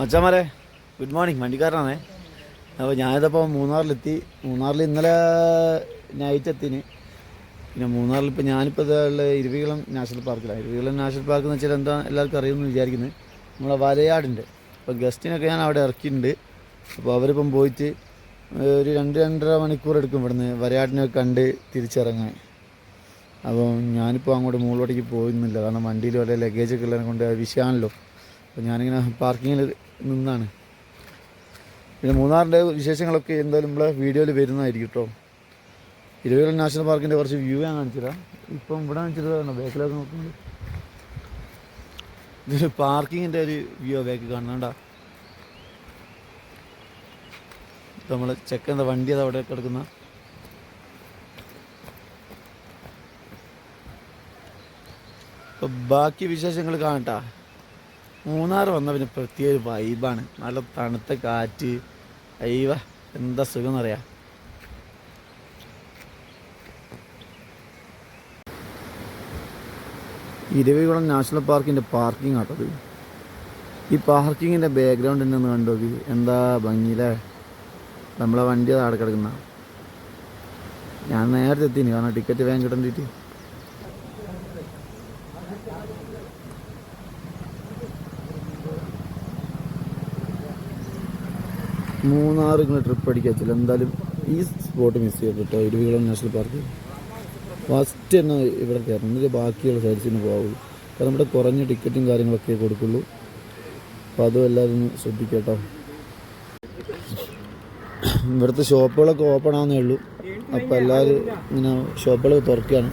മച്ചാമാരെ good morning വണ്ടിക്കാരനാണേ. അപ്പോൾ ഞാനിതപ്പോൾ മൂന്നാറിലെത്തി. മൂന്നാറിൽ ഇന്നലെ നൈറ്റ് എത്തിന്. പിന്നെ മൂന്നാറിൽ ഇപ്പോൾ ഞാനിപ്പോൾ ഇതുള്ള ഇരുവികുളം നാഷണൽ പാർക്കിലാണ് ഇരുവികുളം നാഷണൽ പാർക്ക് എന്ന് വെച്ചാൽ എന്താ എല്ലാവർക്കും അറിയുമെന്ന് വിചാരിക്കുന്നത് നമ്മളെ വരയാടുണ്ട് അപ്പോൾ ഗസ്റ്റിനൊക്കെ ഞാൻ അവിടെ ഇറക്കിയിട്ടുണ്ട്. അപ്പോൾ അവരിപ്പം പോയിട്ട് ഒരു രണ്ട് രണ്ടര മണിക്കൂർ എടുക്കും ഇവിടുന്ന്. വരയാടിനൊക്കെ കണ്ട് തിരിച്ചിറങ്ങാൻ. അപ്പോൾ ഞാനിപ്പോൾ അങ്ങോട്ട് മുകളിലോട്ടേക്ക് പോയിരുന്നില്ല. കാരണം വണ്ടിയിൽ വല്ല ലഗേജൊക്കെ ഉള്ളതിനെ കൊണ്ട് വിഷയമാണല്ലോ അപ്പോൾ ഞാനിങ്ങനെ പാർക്കിങ്ങിൽ നിന്നാണ്. പിന്നെ മൂന്നാറിന്റെ വിശേഷങ്ങളൊക്കെ എന്തായാലും നമ്മളെ വീഡിയോയിൽ വരുന്നതായിരിക്കും കേട്ടോ ഇരുവേളം നാഷണൽ പാർക്കിന്റെ കുറച്ച് വ്യൂ ഞാൻ കാണിച്ചുതരാം. ഇപ്പം ഇവിടെ കാണിച്ചിട്ട് ബാക്കിലൊക്കെ നോക്കുന്നത് ഇതൊരു പാർക്കിങ്ങിന്റെ ഒരു വ്യൂ ബാക്ക് കാണുന്നുണ്ട നമ്മൾ ചെക്ക് ചെക്കന്റെ വണ്ടി അത് അവിടെ കിടക്കുന്ന. ബാക്കി വിശേഷങ്ങൾ കാണട്ടാ. മൂന്നാർ വന്ന പിന്നെ പ്രത്യേക ഒരു വൈബാണ് നല്ല തണുത്ത കാറ്റ് അയ്യവ എന്താ സുഖം എന്നറിയാം? ഇരവികുളം നാഷണൽ പാർക്കിന്റെ പാർക്കിംഗ് ആട്ടത് ഈ പാർക്കിങ്ങിന്റെ ബാക്ക്ഗ്രൗണ്ട് എന്നെ ഒന്ന് കണ്ടോക്കി. എന്താ ഭംഗിയിലെ? നമ്മളെ വണ്ടി അവിടെ കിടക്കുന്ന. ഞാൻ നേരത്തെ എത്തിന് കാരണം ടിക്കറ്റ് വേഗം കിട്ടണ്ടിട്ട്. മൂന്നാറ് ഇങ്ങനെ ട്രിപ്പ് അടിക്കത്തില്ല എന്തായാലും ഈ സ്പോട്ട് മിസ് ചെയ്തു കേട്ടോ. ഇരുവികുളം നാഷണൽ പാർക്ക് ഫസ്റ്റ് തന്നെ ഇവിടെ കയറണം. എന്നിട്ട് ബാക്കിയുള്ള സൈഡ്സിന് പോകാവുള്ളൂ കാരണം നമ്മുടെ കുറഞ്ഞ ടിക്കറ്റും കാര്യങ്ങളൊക്കെ കൊടുക്കുള്ളൂ. അപ്പോൾ അതും എല്ലാവരും ഒന്ന് ശ്രദ്ധിക്കട്ടോ കേട്ടോ. ഇവിടുത്തെ ഷോപ്പുകളൊക്കെ ഓപ്പൺ ആവുന്നേ ഉള്ളൂ. അപ്പോൾ എല്ലാവരും ഇങ്ങനെ ഷോപ്പുകളൊക്കെ തുറക്കുകയാണ്.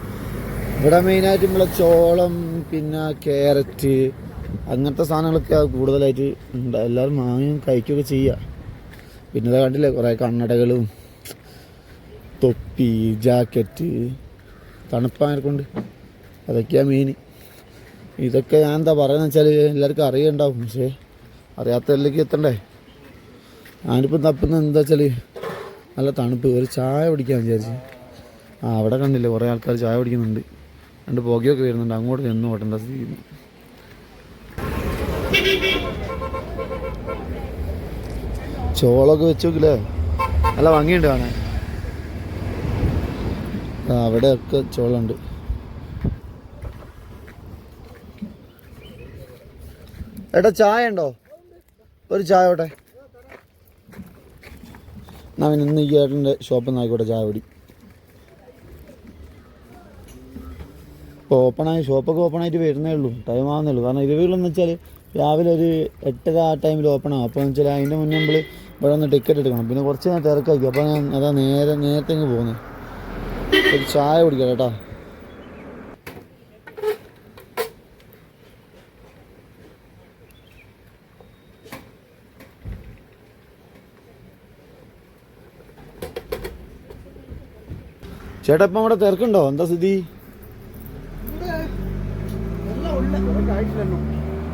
ഇവിടെ മെയിനായിട്ട് നമ്മളെ ചോളം പിന്നെ ക്യാരറ്റ് അങ്ങനത്തെ സാധനങ്ങളൊക്കെ കൂടുതലായിട്ട് ഉണ്ട് എല്ലാവരും വാങ്ങുകയും കഴിക്കുകയൊക്കെ ചെയ്യുക പിന്നെ ഇതാ കണ്ടില്ലേ കുറേ കണ്ണടകളും തൊപ്പി ജാക്കറ്റ് തണുപ്പാനെ കൊണ്ട് അതൊക്കെയാണ് മെയിൻ ഇതൊക്കെ ഞാൻ എന്താ പറയുന്നത് വെച്ചാൽ എല്ലാവർക്കും അറിയണ്ടാവും. പക്ഷേ അറിയാത്തതിലേക്ക് എത്തണ്ടേ? ഞാനിപ്പോൾ തപ്പുന്നത് എന്താ വെച്ചാൽ നല്ല തണുപ്പ്. ഒരു ചായ കുടിക്കാൻ വിചാരിച്ച്. ആ അവിടെ കണ്ടില്ലേ കുറേ ആൾക്കാർ ചായ കുടിക്കുന്നുണ്ട്. രണ്ട് പുകയൊക്കെ വരുന്നുണ്ട്. അങ്ങോട്ട് ചെന്ന് ഓട്ടേണ്ട സ്ഥിതി ചോളമൊക്കെ വെച്ച് നോക്കില്ലേ നല്ല ഭംഗിയുണ്ട് കാണാൻ. അവിടെയൊക്കെ ചോളുണ്ട്. എടാ ചായ ഉണ്ടോ? ഒരു ചായ ഓട്ടെ പിന്നെ ഇന്ന് ഈ ഏട്ടന്റെ ഷോപ്പിൽ നിന്ന് ആയിക്കോട്ടെ ചായ പൊടി ഇപ്പോൾ ഓപ്പണായി ഷോപ്പൊക്കെ ഓപ്പണായിട്ട് വരുന്നേ ഉള്ളൂ. ടൈം ആവുന്നേ ഉള്ളൂ. കാരണം ഇരുവികളെന്ന് വെച്ചാൽ രാവിലെ ഒരു എട്ടര ആ ടൈമിൽ ഓപ്പൺ ആവും. അപ്പോൾ എന്ന് വെച്ചാൽ അതിന്റെ മുന്നേ നമ്മൾ ഇവിടെ ഒന്ന് ടിക്കറ്റ് എടുക്കണം. പിന്നെ കുറച്ച് ഞാൻ തിരക്കാക്കി അപ്പോൾ ഞാൻ അതാ നേരെ നേരത്തെ ഇങ്ങ് പോകുന്നത് ഒരു ചായ കുടിക്കാം കേട്ടോ. ചേട്ടാ ഇപ്പം അവിടെ തിരക്കുണ്ടോ? എന്താ സ്ഥിതി?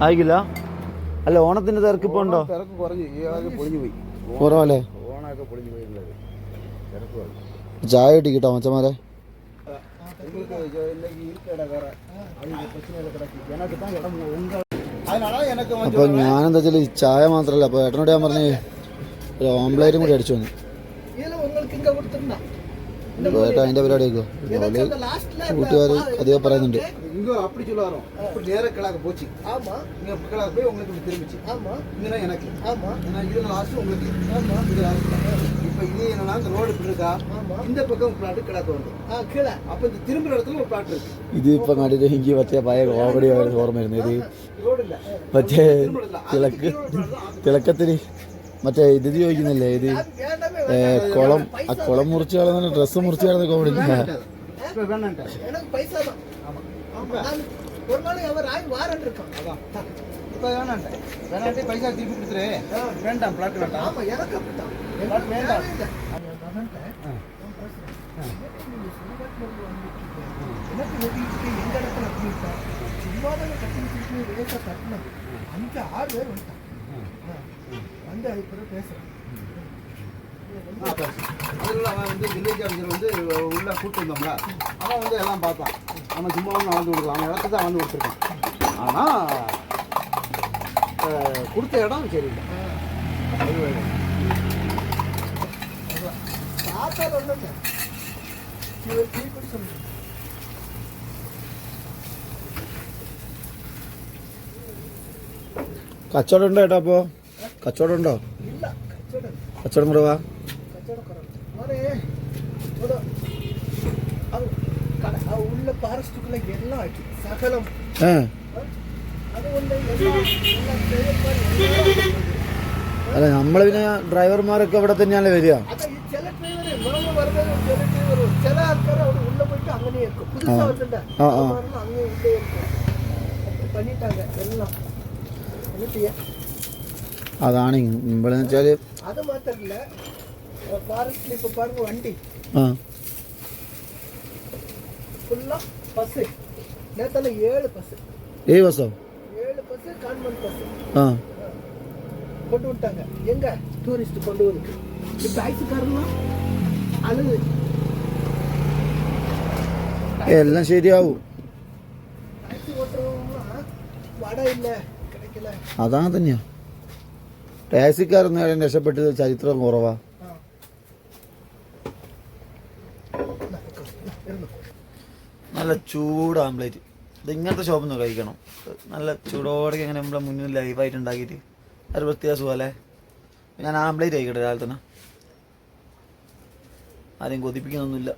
ആയിക്കില്ല? അല്ല ഓണത്തിന്റെ തിരക്ക് ഇപ്പൊ ഉണ്ടോ? തിരക്ക് കുറഞ്ഞു പോയി. പോരാമല്ലേ ചായ കിട്ടിക്കിട്ടോ മച്ചന്മാരെ? അപ്പോൾ ഞാനെന്താ വെച്ചാൽ ചായ മാത്രല്ല അപ്പൊ ഏട്ടനോട് ഞാൻ പറഞ്ഞേ ഒരു ഓംപ്ലേറ്റും കൂടി അടിച്ചു വന്നു. ഏട്ടാ അതിന്റെ പരിപാടിയൊക്കെ കൂട്ടുകാർ അധികം പറയുന്നുണ്ട്. இங்க அப்படி சொல்ல வரோம் அப்படி நேர கிழக்கு போச்சு ஆமா இங்க கிழக்கு போய் உங்களுக்கு இப்படி திரும்பிச்சு ஆமா இங்க எனக்கு ஆமா ஏன்னா இது லாஸ்ட் உங்களுக்கு ஆமா இது லாஸ்ட் இப்போ இது என்னன்னா இந்த ரோடு இப்படி இருக்கா இந்த பக்கம் பிளாட் கிழக்கு வருது ஆ கீழே அப்ப இந்த திரும்புற இடத்துல ஒரு பிளாட் இருக்கு ഇത് ഇപ്പൊ കണ്ടിട്ട് എനിക്ക് മറ്റേ പഴയ കോമഡി ഓർമ്മ വരുന്നത് ഇത് ரோடு இல்ல മറ്റേ തിളക്ക് തിളക്കത്തിന് മറ്റേ ഇത് ചോദിക്കുന്നില്ലേ ഇത് ഏ, കുളം ആ കുളം മുറിച്ച് കളയുന്ന ഡ്രസ്സ് മുറിച്ച് കളയുന്ന കോമഡി இப்ப ஒரு நாள் அவர் ஆய் வாரன் இருக்கான். அதான். இப்போ வேணாண்ட வேணாட்டி பைசா திருப்பி கொடுத்துரு. வேண்டாம் பிளாட் வேண்டாம். ஆமாம் எனக்கு அப்படித்தான் பிளாட் வேண்டாம். எனக்கு வெட்டிட்டு எந்த இடத்துல அப்படின்ட்டேன் சும்மா தான் கட்டிட்டு ரேட்டை அங்கே ஆறு பேர் வந்துட்டான். வந்து அதுக்கு பிறகு பேசுகிறேன் அதில் அவன் வந்து வில்லேஜ் ஆஃபீஸர் வந்து உள்ளே கூப்பிட்டு வந்தோம்ல அவன் வந்து எல்லாம் பார்த்தான் அவன் சும்மாவும் வாழ்ந்து கொடுக்கலாம் அவன் இடத்த தான் வாழ்ந்து கொடுத்துருக்கான் ஆனால் கொடுத்த இடம் சரி கச்சோடம். ஒன்றுங்க കച്ചവടം ഉണ്ടോ கச்சோடம் അപ്പോൾ കച്ചവടം உள்ள பாரஸ்டுக்குள்ள எல்லாம் ஆச்சு சகலம் അല്ല നമ്മൾ പിന്നെ ഡ്രൈവർമാരൊക്കെ ഇവിടെ തന്നെയാണ് വരിക അതാണ് ഇവിടെ വെച്ചാല് അത് മാത്രല്ല ഫോറസ്റ്റിൽ ഇപ്പൊ പാരുങ്ങ വണ്ടി வண்டி ആ ஃபுல்லா பஸ் நேத்தால ஏழு பஸ் ഏഴ് ബസ്സോ ஏழு பஸ் கான்வென்ட் பஸ் ആ கொண்டு விட்டாங்க எங்க டூரிஸ்ட் கொண்டு வந்து இப்ப டாக்ஸிக்காரங்களாம் அழுது എല്ലാം ശരിയാവും டாக்ஸி ஓட்டுறவங்களாம் வடை இல்ல கிடைக்கல അതാണ് തന്നെയാ ടാക്സിക്കാരൊന്നും ഏതായാലും രക്ഷപ്പെട്ടത് ചരിത്രം കുറവാ നല്ല ചൂട് ആംപ്ലേറ്റ് ഇത് ഇങ്ങനത്തെ ഷോപ്പിൽ നിന്ന് കഴിക്കണം. നല്ല ചൂടോടെ ഇങ്ങനെ നമ്മളെ മുന്നിൽ ലൈവായിട്ട് ഉണ്ടാക്കിയിട്ട്. ഒരു പ്രത്യേക സുഖമല്ലേ ഞാൻ ആംപ്ലേറ്റ് കഴിക്കട്ടെ രാവിലെ തന്നെ. ആരെയും കൊതിപ്പിക്കുന്നൊന്നുമില്ല.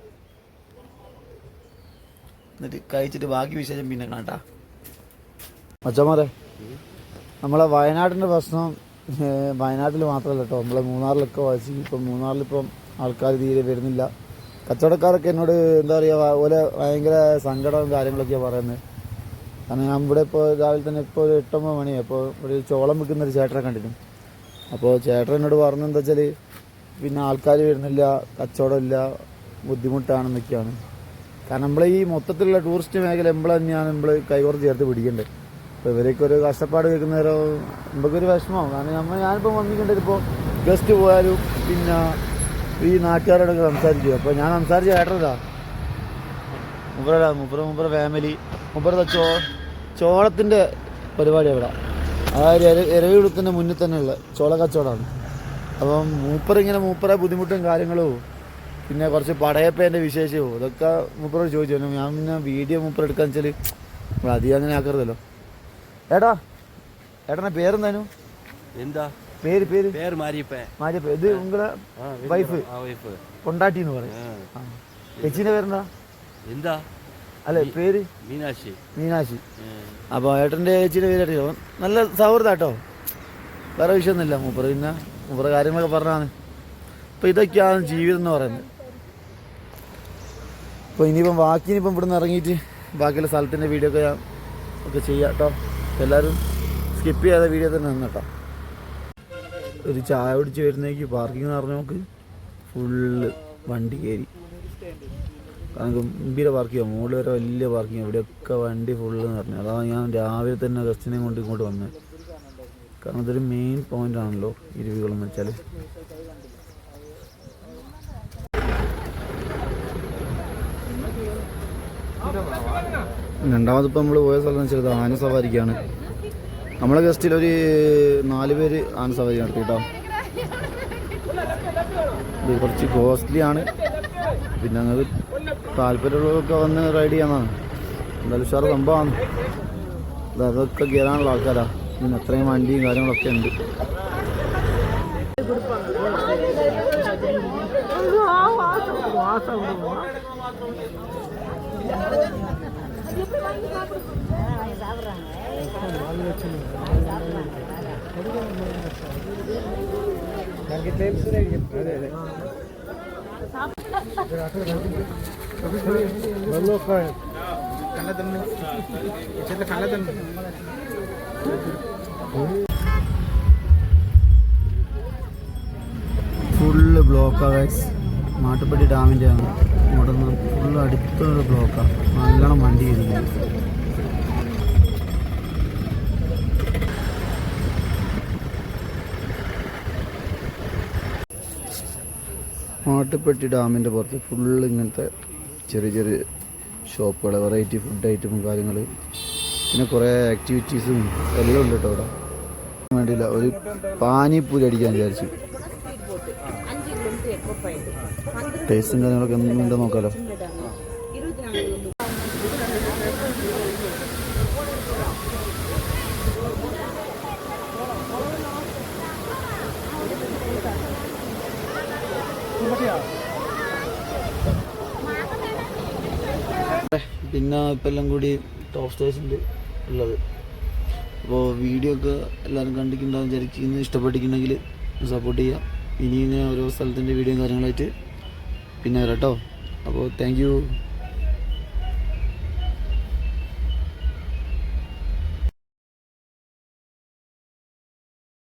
എന്നിട്ട് കഴിച്ചിട്ട് ബാക്കി വിശേഷം പിന്നെ കാണട്ടാ മച്ചമാരെ നമ്മളെ വയനാടിന്റെ പ്രശ്നം വയനാട്ടിൽ മാത്രമല്ല കേട്ടോ നമ്മളെ മൂന്നാറിലൊക്കെ വായിച്ചു ഇപ്പം മൂന്നാറിലിപ്പം ആൾക്കാർ തീരെ വരുന്നില്ല. കച്ചവടക്കാരൊക്കെ എന്നോട് എന്താ പറയുക ഓലെ ഭയങ്കര സങ്കടവും കാര്യങ്ങളൊക്കെയാണ് പറയുന്നത്. കാരണം ഞാൻ ഇവിടെ ഇപ്പോൾ രാവിലെ തന്നെ ഇപ്പോൾ ഒരു എട്ടൊമ്പത് മണിയായി അപ്പോൾ ഒരു ചോളം വിൽക്കുന്ന ഒരു ചേട്ടനെ കണ്ടിരുന്നു. അപ്പോൾ ചേട്ടൻ എന്നോട് പറഞ്ഞെന്താ വെച്ചാൽ പിന്നെ ആൾക്കാർ വരുന്നില്ല കച്ചവടമില്ല ബുദ്ധിമുട്ടാണെന്നൊക്കെയാണ്. കാരണം നമ്മളെ ഈ മൊത്തത്തിലുള്ള ടൂറിസ്റ്റ് മേഖല നമ്മൾ തന്നെയാണ് നമ്മൾ കൈകോർത്ത് ചേർത്ത് പിടിക്കേണ്ടത്. അപ്പോൾ ഇവരൊക്കെ ഒരു കഷ്ടപ്പാട് കേൾക്കുന്നവരോ നമുക്കൊരു വിഷമമാവും കാരണം നമ്മൾ ഞാനിപ്പോൾ വന്നിട്ടുണ്ടെങ്കിൽ ഇപ്പോൾ ഗസ്റ്റ് പോയാലും പിന്നെ ഈ നാട്ടുകാരോടൊക്കെ സംസാരിക്കും അപ്പോൾ ഞാൻ സംസാരിച്ച ഏട്ടനതാ മുപ്പറ മുപ്പറ മുപ്പറ ഫാമിലി മുപ്പറ ചോ ചോളത്തിന്റെ പരിപാടി അവിടെ. അതായത് എര എരവിടുത്തിന്റെ മുന്നിൽ തന്നെയുള്ള ചോള കച്ചവടമാണ്. അപ്പം മൂപ്പർ ഇങ്ങനെ മൂപ്പറെ ബുദ്ധിമുട്ടും കാര്യങ്ങളും പിന്നെ കുറച്ച് പടയപ്പേന്റെ വിശേഷവും ഇതൊക്കെ മൂപ്പറോട് ചോദിച്ചു. ഞാൻ പിന്നെ വീഡിയോ മൂപ്പർ എടുക്കാന്ന് വെച്ചാൽ അധികം അങ്ങനെ ആക്കരുതല്ലോ. ഏട്ടാ ഏട്ടനെ പേരെന്താനു? എന്താ? പേര് പേര്? പേര് മാരിയപ്പ മാരിയപ്പ ഇത് ഉങ്ങളെ വൈഫ് വൈഫ് കൊണ്ടാട്ടി എന്ന് പറയും. ചേച്ചിന്റെ പേരെന്താ? എന്താ? അല്ലെ പേര്? മീനാക്ഷി. മീനാക്ഷി. അപ്പോൾ ഏട്ടന്റെ ചേച്ചിയുടെ പേര് അറിയോ നല്ല സൗഹൃദാട്ടോ വേറെ വിഷയമൊന്നുമില്ല. മൂപ്പർ പിന്നെ മൂപ്പറ കാര്യങ്ങളൊക്കെ പറഞ്ഞാണ് അപ്പോൾ ഇതൊക്കെയാണ് ജീവിതം എന്ന് പറയുന്നത്. അപ്പോൾ ഇനിയിപ്പം ബാക്കി ഇനിയിപ്പം ഇവിടുന്ന് ഇറങ്ങിയിട്ട് ബാക്കിയുള്ള സ്ഥലത്തിന്റെ വീഡിയോ ഒക്കെ ഞാൻ ഒക്കെ ചെയ്യാം കേട്ടോ. എല്ലാവരും സ്കിപ്പ് ചെയ്യാതെ വീഡിയോ തന്നെ നിന്ന് കേട്ടോ ഒരു ചായ കുടിച്ച് വരുന്നേക്ക് പാർക്കിംഗ് നമുക്ക് ഫുള്ള് വണ്ടി കയറി കാരണം ഗംഭീര പാർക്കിംഗ് മുകളിൽ വരെ വലിയ പാർക്കിംഗ് ഇവിടെയൊക്കെ വണ്ടി ഫുള്ള് എന്ന് പറഞ്ഞു. അതാണ് ഞാൻ രാവിലെ തന്നെ ഗസ്റ്റിനെ കൊണ്ട് ഇങ്ങോട്ട് വന്നത് കാരണം അതൊരു മെയിൻ പോയിന്റ് ആണല്ലോ ഇരുവികളെന്ന് വെച്ചാൽ രണ്ടാമത് ഇപ്പം നമ്മൾ പോയ സ്ഥലം എന്ന് വെച്ചാൽ ആന സവാരിക്കാണ്. നമ്മളെ ഗസ്റ്റിൽ ഒരു നാല് പേര് ആണ് സവാരി നടത്തി കേട്ടോ കുറച്ച് കോസ്റ്റ്ലി ആണ്. പിന്നെ അങ്ങനെ താല്പര്യമുള്ളവരൊക്കെ വന്ന് റൈഡ് ചെയ്യാന്നാണ്. എന്തായാലും ഉഷാറ് സംഭവമാണ് അതൊക്കെ കയറാനുള്ള ആൾക്കാരാ. പിന്നെ അത്രയും വണ്ടിയും കാര്യങ്ങളൊക്കെ ഉണ്ട്. ഫുള്ള് ബ്ലോക്കാണ് മാട്ടുപ്പെട്ടി ഡാമിന്റെ ആണ് ഇവിടെ ഫുൾ അടുത്തൊരു ബ്ലോക്കാണ് നല്ലോണം വണ്ടി വരുന്നത് മാട്ടുപ്പെട്ടി ഡാമിന്റെ പുറത്ത് ഫുള്ള് ഇങ്ങനത്തെ ചെറിയ ചെറിയ ഷോപ്പുകൾ വെറൈറ്റി ഫുഡ് ഐറ്റമും കാര്യങ്ങൾ പിന്നെ കുറേ ആക്ടിവിറ്റീസും എല്ലാം ഉണ്ട് കേട്ടോ അവിടെ. വേണ്ടിയില്ല ഒരു പാനിപ്പൂരി അടിക്കാൻ വിചാരിച്ചു. ടേസ്റ്റും കാര്യങ്ങളൊക്കെ എന്തെങ്കിലും നോക്കാലോ. പിന്നെ ഇപ്പം എല്ലാം കൂടി ടോപ്പ് സ്റ്റേഷനിൽ ഉള്ളത്. അപ്പോൾ വീഡിയോ ഒക്കെ എല്ലാവരും കണ്ടിട്ടുണ്ടാകും വിചാരിക്കുന്നത് ഇഷ്ടപ്പെട്ടിട്ടുണ്ടെങ്കിൽ സപ്പോർട്ട് ചെയ്യാം ഇനി ഇങ്ങനെ ഓരോ സ്ഥലത്തിന്റെ വീഡിയോയും കാര്യങ്ങളായിട്ട് പിന്നെ കേട്ടോ അപ്പോൾ താങ്ക്